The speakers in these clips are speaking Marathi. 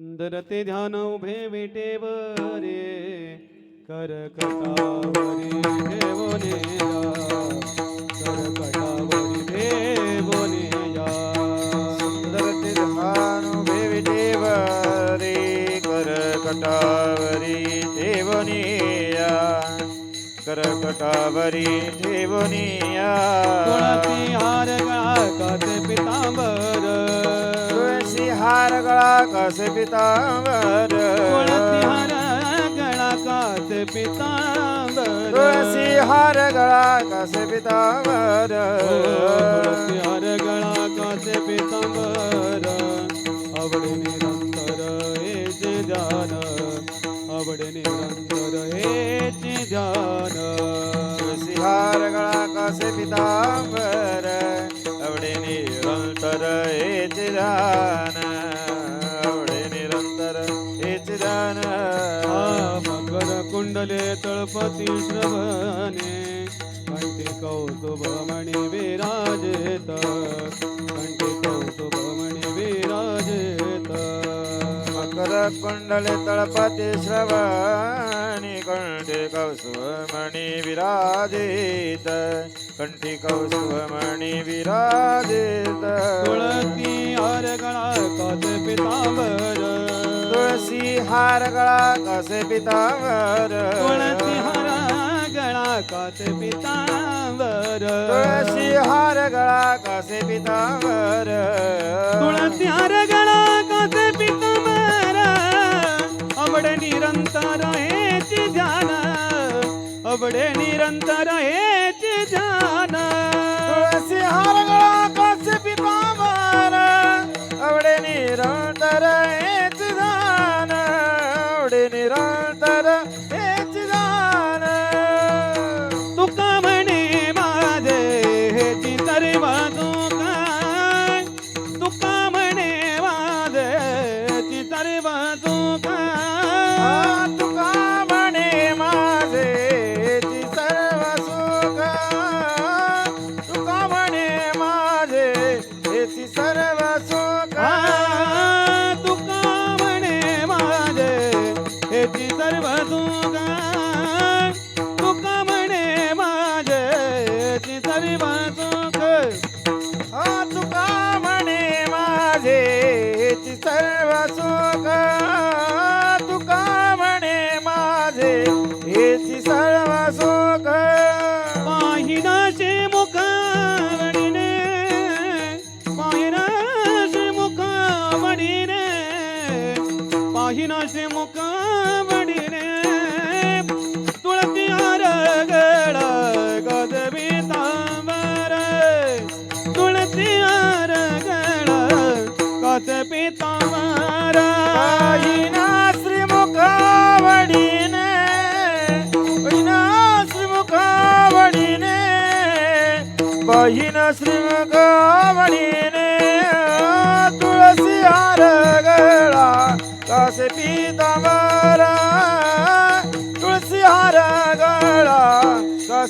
धरते ध्यान उभे विटेवरे कर कटावरी भेवने कर कटावरी भेवने धरते ध्यान उभे विटेवरे कर कटावरी देवने कर कटावरी देवनिया हार पितांबर तुळशी हार गळा कसे पितांबर तुळसी हार गळा काचे पितांबर तुळसी हार गळा कसे पितांबर तुळसी हार गळा काचे पितांबर आवडे निरंतर हेचे ध्यान आवडे निरंतर हेचे ध्यान तुळशी हार गळा कसे पितांबर आवडे ನಿರಂತರ ಏಚಿದಾನ ಅವಳೆ ನಿರಂತರ ಏಚಿದಾನ ಮಕರ ಕುಂಡಲೇ ತಳಪತಿ ಶ್ರವಣೇ. मकर कुंडले तळपती श्रवणी कंठी कौसुमणी विराजित कंठी कौसुमणी विराजित तुळसी हार गळा काचे पितांबर तुळसी हार गळा कसे पितांबर तुळसी हार गळा काचे पितांबर तुळसी हार गळा कसे पितांबर तुळसी हार गळा काचे पितांबर જોડે નિરંતર હે જ माझी सर्व दुगा तुका म्हणे माझ्याची सर्व दुख हा तुका म्हणे माझेची सर्व सुख. तुका म्हणे माझे हेची सर्व सुख. पाहिनाचे मुख वडिने पाहिनाचे मुख वडिने पाहिनाचे मुख दिने तुळसी रगड गजबी तांबर. तुळसी रगड गजबी तांबर. श्रीमुखावडीने श्रीमुखावडीने बहिण श्रीमुखावडीने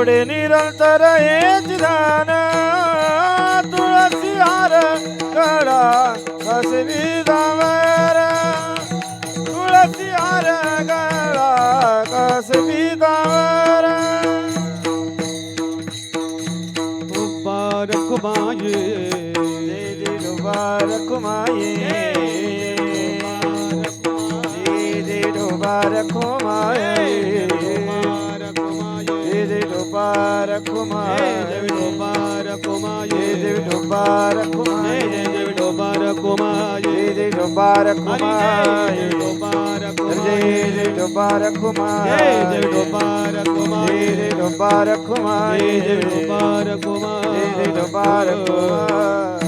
आवडे निरंतर हेच ध्यान. तुळसी हार गळा कसवी दामर तुळसी हार गळा कसवी दामर मुबारक माये. दीदी मुबारक माये. दीदी मुबारक माये. ડોબા દેવી ડોબા રખોમા જય દેવી ડોબા રખોમા જય દેવી ડોબા રખોમા જય દેવી ડોબા રખોમા જય ડોબા રખોમા જય દેવી ડોબા રખોમા જય દેવી ડોબા રખોમા જય દેવી ડોબા રખોમા જય દેવી ડોબા રખોમા જય દેવી ડોબા રખોમા